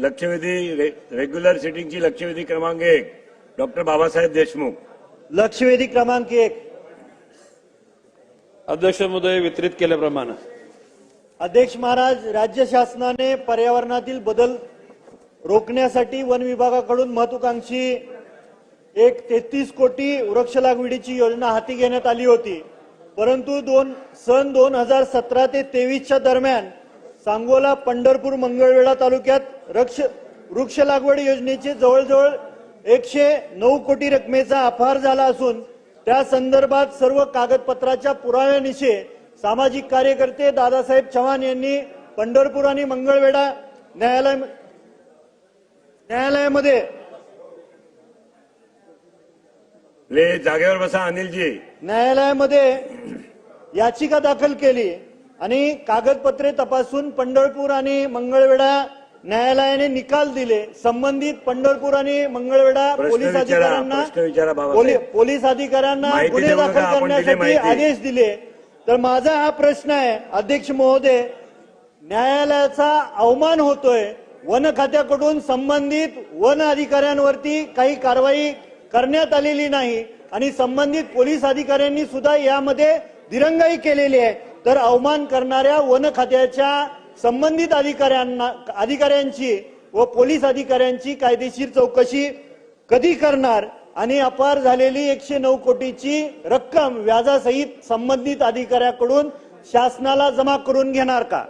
लक्षवेधी रे- रेग्युलर सिटिंगची लक्षवेधी क्रमांक एक. डॉक्टर बाबासाहेब देशमुख. लक्षवेधी क्रमांक एक. अध्यक्ष महोदय वितरित केल्याप्रमाणे. अध्यक्ष महाराज राज्य शासनाने पर्यावरणातील बदल रोखण्यासाठी वन विभागाकडून महत्वाकांक्षी एक तेहतीस कोटी वृक्ष लागवडीची योजना हाती घेण्यात आली होती. परंतु दोन सन दोन हजार सतरा ते तेवीसच्या दरम्यान सांगोला पंढरपूर मंगळवेढा तालुक्यात वृक्ष वृक्ष लागवड योजनेचे जवळजवळ एकशे नऊ कोटी रकमेचा अपहार झाला असून त्या संदर्भात सर्व कागदपत्राच्या पुराव्यानिशी सामाजिक कार्यकर्ते दादासाहेब चव्हाण यांनी पंढरपूर आणि मंगळवेढा न्यायालय न्यायालयामध्ये ले जागेवर बसा अनिलजी. न्यायालयामध्ये याचिका दाखल केली. आणि कागदपत्रे तपासून पंढरपूर आणि मंगळवेढा न्यायालयाने निकाल दिले. संबंधित पंढरपूर आणि मंगळवेढा पोलीस अधिकाऱ्यांना पोलीस अधिकाऱ्यांना गुन्हे दाखल करण्यासाठी. आदेश दिले. तर माझा हा प्रश्न आहे अध्यक्ष महोदय न्यायालयाचा अवमान होतोय. वन खात्याकडून संबंधित वन अधिकाऱ्यांवरती काही कारवाई करण्यात आलेली नाही. आणि संबंधित पोलीस अधिकाऱ्यांनी सुद्धा यामध्ये दिरंगाई केलेली आहे. तर अवमान करणाऱ्या वन खात्याच्या संबंधित अधिकाऱ्यांना अधिकाऱ्यांची व पोलीस अधिकाऱ्यांची कायदेशीर चौकशी कधी करणार आणि अपार झालेली एकशे नऊ कोटीची रक्कम व्याजासहित संबंधित अधिकाऱ्याकडून शासनाला जमा करून घेणार का?